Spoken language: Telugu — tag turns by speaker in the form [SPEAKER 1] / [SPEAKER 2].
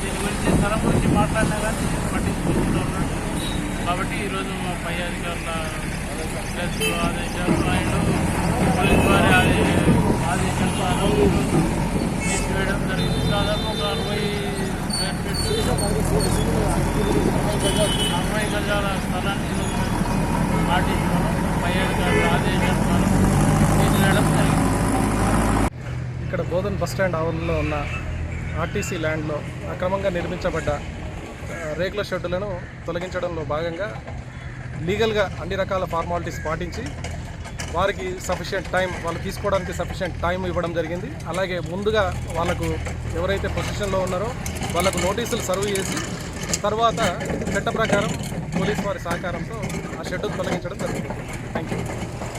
[SPEAKER 1] దీని గురించి స్థలం గురించి మాట్లాడినా కానీ పట్టించుకుంటూ ఉన్నాడు కాబట్టి ఈరోజు మా పై అధికారుల ఆదేశాలు ఆయన పోలీస్ వారి ఆదే- ఆదేశాల ద్వారా జరిగింది. దాదాపు ఒక అరవై అరవై గజాల స్థలాన్ని ఈరోజు ఆర్టీసీ పై అధికారుల ఆదేశాలు
[SPEAKER 2] ఇక్కడ బోధన్ బస్ స్టాండ్ ఆవరణలో ఉన్న ఆర్టీసీ ల్యాండ్లో అక్రమంగా నిర్మించబడ్డ రేకుల షెడ్డులను తొలగించడంలో భాగంగా లీగల్గా అన్ని రకాల ఫార్మాలిటీస్ పాటించి వారికి సఫిషియెంట్ టైం వాళ్ళు తీసుకోవడానికి సఫిషియెంట్ టైం ఇవ్వడం జరిగింది. అలాగే ముందుగా వాళ్ళకు ఎవరైతే పొజిషన్లో ఉన్నారో వాళ్ళకు నోటీసులు సర్వ్ చేసి తర్వాత చట్ట ప్రకారం పోలీస్ వారి సహకారంతో ఆ షెడ్యూల్ తొలగించడం జరుగుతుంది.